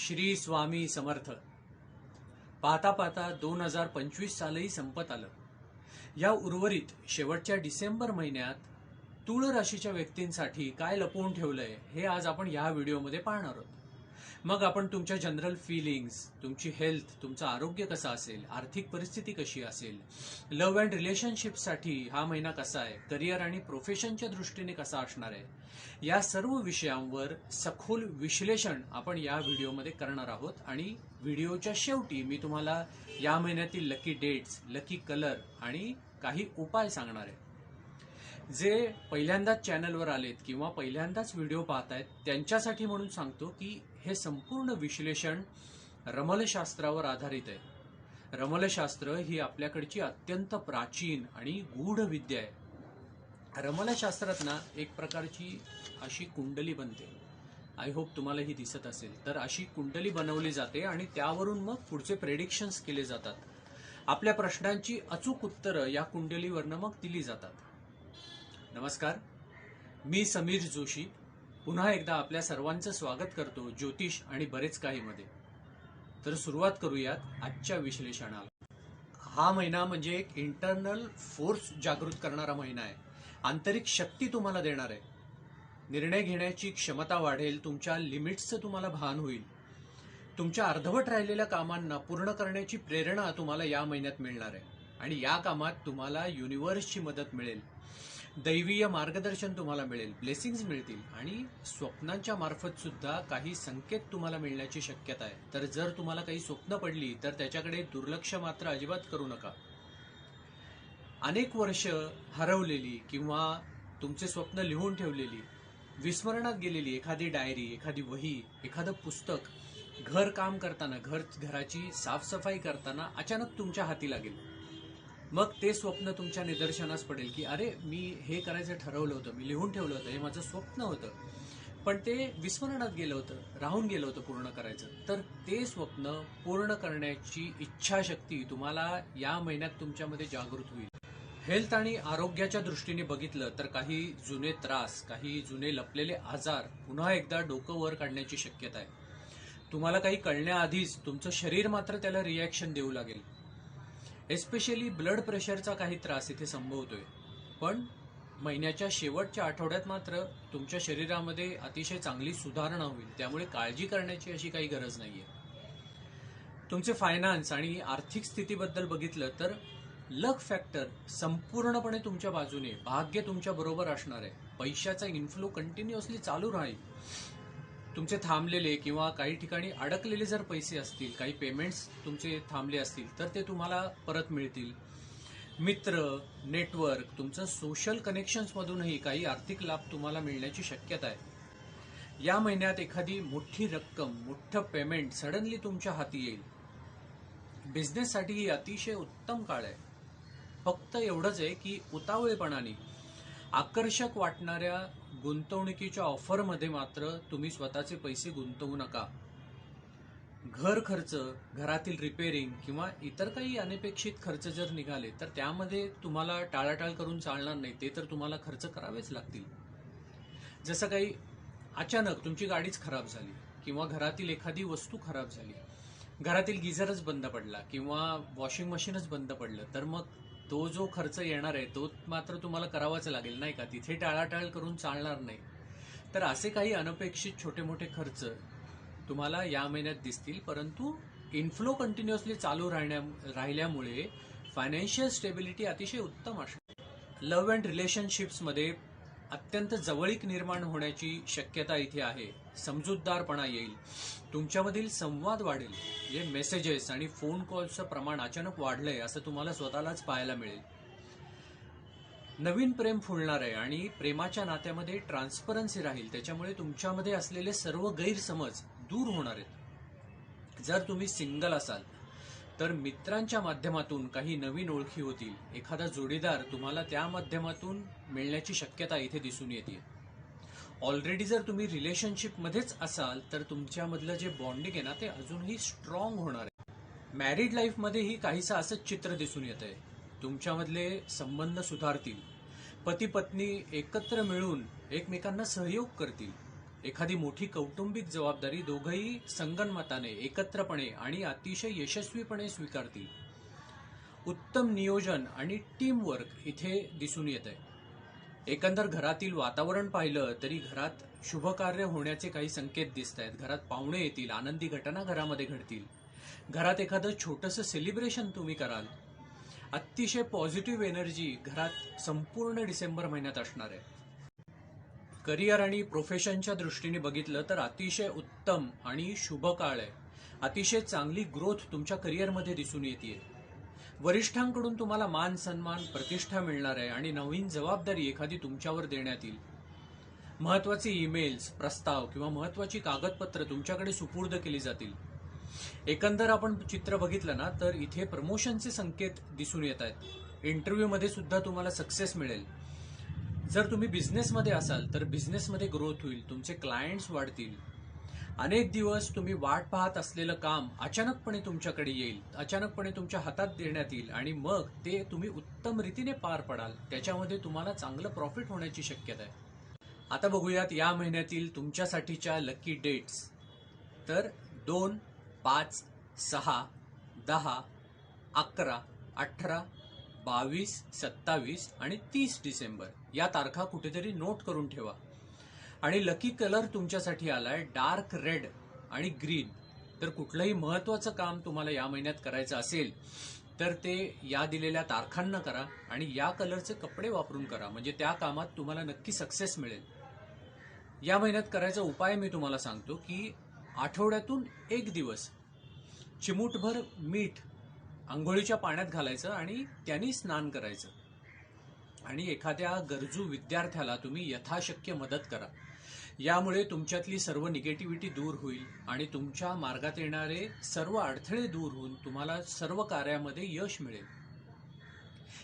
श्री स्वामी समर्थ. पाहता पाहता दोन हजार पंचवीस सालही संपत आलं. या उर्वरित शेवटच्या डिसेंबर महिन्यात तुळ राशीच्या व्यक्तींसाठी काय लपवून ठेवलंय हे आज आपण या व्हिडिओमध्ये पाहणार आहोत. मग आपण तुमच्या जनरल फिलिंग्स तुमची हेल्थ तुमचं आरोग्य कसं असेल आर्थिक परिस्थिती कशी असेल लव्ह अँड रिलेशनशिपसाठी हा महिना कसा आहे करिअर आणि प्रोफेशनच्या दृष्टीने कसा असणार आहे या सर्व विषयांवर सखोल विश्लेषण आपण या व्हिडिओमध्ये करणार आहोत. आणि व्हिडिओच्या शेवटी मी तुम्हाला या महिन्यातील लकी डेट्स लकी कलर आणि काही उपाय सांगणार आहे. जे पहिल्यांदाच चॅनलवर आलेत किंवा पहिल्यांदाच व्हिडिओ पाहत आहेत त्यांच्यासाठी म्हणून सांगतो की हे संपूर्ण विश्लेषण रमलशास्त्रावर आधारित आहे. रमलशास्त्र ही आपल्याकडची अत्यंत प्राचीन आणि गूढ विद्या आहे. रमलशास्त्रात ना एक प्रकारची अशी कुंडली बनते. आय होप तुम्हाला ही दिसत असेल. तर अशी कुंडली बनवली जाते आणि त्यावरून मग पुढचे प्रेडिक्शन्स केले जातात. आपल्या प्रश्नांची अचूक उत्तरं या कुंडलीवरनं मग दिली जातात. नमस्कार. मी समीर जोशी. पुन्हा एकदा आपल्या सर्वांचं स्वागत करतो ज्योतिष आणि बरेच काही मध्ये तर सुरुवात करूयात आजच्या विश्लेषणाला. हा महिना म्हणजे एक इंटरनल फोर्स जागृत करणारा महिना आहे. आंतरिक शक्ती तुम्हाला देणार आहे. निर्णय घेण्याची क्षमता वाढेल तुमच्या लिमिट्सचं तुम्हाला भान होईल. तुमच्या अर्धवट राहिलेल्या कामांना पूर्ण करण्याची प्रेरणा तुम्हाला या महिन्यात मिळणार आहे. आणि या कामात तुम्हाला युनिव्हर्सची मदत मिळेल. दैवीय मार्गदर्शन तुम्हाला मिळेल ब्लेसिंग्स मिळतील आणि स्वप्नांच्या मार्फत सुद्धा काही संकेत तुम्हाला मिळण्याची शक्यता आहे. तर जर तुम्हाला काही स्वप्न पडली तर त्याच्याकडे दुर्लक्ष मात्र अजिबात करू नका. अनेक वर्ष हरवलेली किंवा तुमचे स्वप्न लिहून ठेवलेली विस्मरणात गेलेली एखादी डायरी एखादी वही एखादं पुस्तक घर काम करताना घर घराची साफसफाई करताना अचानक तुमच्या हाती लागेल. मग ते स्वप्न तुमच्या निदर्शनास पडेल की अरे मी हे करायचं ठरवलं होतं मी लिहून ठेवलं होतं हे माझं स्वप्न होतं. पण ते विस्मरणात गेलं होतं राहून गेलं होतं पूर्ण करायचं. तर ते स्वप्न पूर्ण करण्याची इच्छाशक्ती तुम्हाला या महिन्यात तुमच्यामध्ये जागृत होईल. हेल्थ आणि आरोग्याच्या दृष्टीने बघितलं तर काही जुने त्रास काही जुने लपलेले आजार पुन्हा एकदा डोकं वर काढण्याची शक्यता आहे. तुम्हाला काही कळण्याआधीच तुमचं शरीर मात्र त्याला रिॲक्शन देऊ लागेल. एस्पेशली ब्लड प्रेशरचा काही त्रास इथे संभवतोय. पण महिन्याच्या शेवटच्या आठवड्यात मात्र तुमच्या शरीरामध्ये अतिशय चांगली सुधारणा होईल. त्यामुळे काळजी करण्याची अशी काही गरज नाहीये. तुमचे फायनान्स आणि आर्थिक स्थितीबद्दल बघितलं तर लक फॅक्टर संपूर्णपणे तुमच्या बाजूने भाग्य तुमच्या बरोबर असणार आहे. पैशाचा इन्फ्लो कंटिन्युअसली चालू राहील. तुमचे थांबलेले किंवा काही ठिकाणी अडकलेले जर पैसे असतील काही पेमेंट्स तुमचे थांबले असतील तर ते तुम्हाला परत मिळतील. मित्र नेटवर्क तुमचं सोशल कनेक्शन्समधूनही काही आर्थिक लाभ तुम्हाला मिळण्याची शक्यता आहे. या महिन्यात एखादी मोठी रक्कम मोठं पेमेंट सडनली तुमच्या हाती येईल. बिझनेससाठी ही अतिशय उत्तम काळ आहे. फक्त एवढंच आहे की उतावळेपणाने आकर्षक वाटणाऱ्या गुंतवणुकीच्या ऑफरमध्ये मात्र तुम्ही स्वतःचे पैसे गुंतवू नका. घर खर्च घरातील रिपेरिंग किंवा इतर काही अनपेक्षित खर्च जर निघाले तर त्यामध्ये तुम्हाला टाळाटाळ करून चालणार नाही. ते तर तुम्हाला खर्च करावेच लागतील. जसं काही अचानक तुमची गाडीच खराब झाली किंवा घरातील एखादी वस्तू खराब झाली घरातील गिझरच बंद पडला किंवा वॉशिंग मशीनच बंद पडलं तर मग तो जो खर्च येणार आहे तो मात्र तुम्हाला करावाच लागेल नाही का? तिथे टाळाटाळ करून चालणार नाही. तर असे काही अनपेक्षित छोटे मोठे खर्च तुम्हाला या महिन्यात दिसतील परंतु इन्फ्लो कंटिन्युअसली चालू राहण्या राहिल्यामुळे फायनान्शियल स्टेबिलिटी अतिशय उत्तम असते लव्ह अँड रिलेशनशिप्समध्ये अत्यंत जवळीक निर्माण होण्याची शक्यता इथे आहे. समजूतदारपणा येईल. तुमच्यामधील संवाद वाढेल. जे मेसेजेस आणि फोन कॉल्सचं प्रमाण अचानक वाढलंय असं तुम्हाला स्वतःलाच पाहायला मिळेल. नवीन प्रेम फुलणार आहे आणि प्रेमाच्या नात्यामध्ये ट्रान्सपरन्सी राहील. त्याच्यामुळे तुमच्यामध्ये असलेले सर्व गैरसमज दूर होणार आहेत. जर तुम्ही सिंगल असाल तर मित्रांच्या माध्यमातून काही नवीन ओळखी होतील. एखादा जोडीदार तुम्हाला त्या माध्यमातून मिळण्याची शक्यता इथे दिसून येते. ऑलरेडी जर तुम्ही रिलेशनशिपमध्येच असाल तर तुमच्यामधलं जे बॉन्डिंग आहे ना ते अजूनही स्ट्रॉंग होणार आहे. मॅरिड लाईफमध्येही काहीसं असंच चित्र दिसून येत आहे तुमच्यामधले संबंध सुधारतील. पती पत्नी एकत्र मिळून एकमेकांना सहयोग करतील. एखादी मोठी कौटुंबिक जबाबदारी दोघंही संगनमताने एकत्रपणे आणि अतिशय यशस्वीपणे स्वीकारतील. उत्तम नियोजन आणि टीमवर्क इथे दिसून येत आहे एकंदर घरातील वातावरण पाहिलं तरी घरात शुभकार्य होण्याचे काही संकेत दिसत आहेत घरात पाहुणे येतील आनंदी घटना घरामध्ये घडतील. घरात एखादं छोटंसं सेलिब्रेशन तुम्ही कराल. अतिशय पॉझिटिव्ह एनर्जी घरात संपूर्ण डिसेंबर महिन्यात असणार आहे. करिअर आणि प्रोफेशनच्या दृष्टीने बघितलं तर अतिशय उत्तम आणि शुभ काळ आहे. अतिशय चांगली ग्रोथ तुमच्या करिअरमध्ये दिसून येते वरिष्ठांकडून तुम्हाला मान सन्मान प्रतिष्ठा मिळणार आहे आणि नवीन जबाबदारी एखादी तुमच्यावर देण्यात येईल. महत्त्वाचे ईमेल्स प्रस्ताव किंवा महत्वाची कागदपत्र तुमच्याकडे सुपूर्द केली जातील. एकंदर आपण चित्र बघितलं ना तर इथे प्रमोशनचे संकेत दिसून येत आहेत. इंटरव्ह्यूमध्ये सुद्धा तुम्हाला सक्सेस मिळेल. जर तुम्ही बिझनेसमध्ये असाल तर बिझनेसमध्ये ग्रोथ होईल तुमचे क्लायंट्स वाढतील. अनेक दिवस तुम्ही वाट पाहत असलेलं काम अचानकपणे तुमच्याकडे येईल अचानकपणे तुमच्या हातात देण्यात येईल आणि मग ते तुम्ही उत्तम रीतीने पार पडाल. त्याच्यामध्ये तुम्हाला चांगलं प्रॉफिट होण्याची शक्यता आहे. आता बघूयात या महिन्यातील तुमच्यासाठीच्या लकी डेट्स तर दोन पाच सहा दहा अकरा अठरा बावीस सत्तावीस आणि तीस डिसेंबर या तारखा कुठेतरी नोट करून ठेवा. आणि लकी कलर तुमच्यासाठी आलाय डार्क रेड आणि ग्रीन तर कुठलंही महत्वाचं काम तुम्हाला या महिन्यात करायचं असेल तर ते या दिलेल्या तारखांना करा आणि या कलरचे कपडे वापरून करा. म्हणजे त्या कामात तुम्हाला नक्की सक्सेस मिळेल. या महिन्यात करायचा उपाय मी तुम्हाला सांगतो की आठवड्यातून एक दिवस चिमूटभर मीठ आंघोळीच्या पाण्यात घालायचं आणि त्यांनी स्नान करायचं. आणि एखाद्या गरजू विद्यार्थ्याला तुम्ही यथाशक्य मदत करा. यामुळे तुमच्यातली सर्व निगेटिव्हिटी दूर होईल आणि तुमच्या मार्गात येणारे सर्व अडथळे दूर होऊन तुम्हाला सर्व कार्यामध्ये यश मिळेल.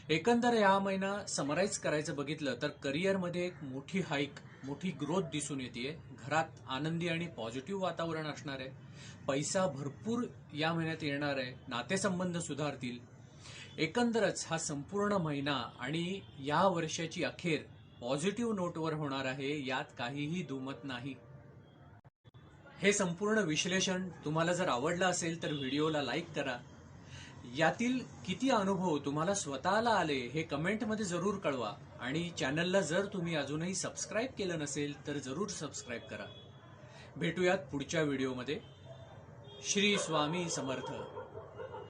एकंदर या महिना समराईज करायचं बघितलं तर करिअरमध्ये एक मोठी हाईक मोठी ग्रोथ दिसून येते घरात आनंदी आणि पॉझिटिव्ह वातावरण असणार आहे. पैसा भरपूर या महिन्यात येणार आहे. नातेसंबंध सुधारतील. एकंदरच हा संपूर्ण महिना आणि या वर्षाची अखेर पॉझिटिव्ह नोटवर होणार आहे यात काहीही दुमत नाही. हे संपूर्ण विश्लेषण तुम्हाला जर आवडलं असेल तर व्हिडिओला लाईक करा. यातील किती अनुभव तुम्हाला स्वतःला आले हे कमेंटमध्ये जरूर कळवा. आणि चॅनलला जर तुम्ही अजूनही सबस्क्राईब केलं नसेल तर जरूर सबस्क्राईब करा. भेटूयात पुढच्या व्हिडिओमध्ये. श्री स्वामी समर्थ.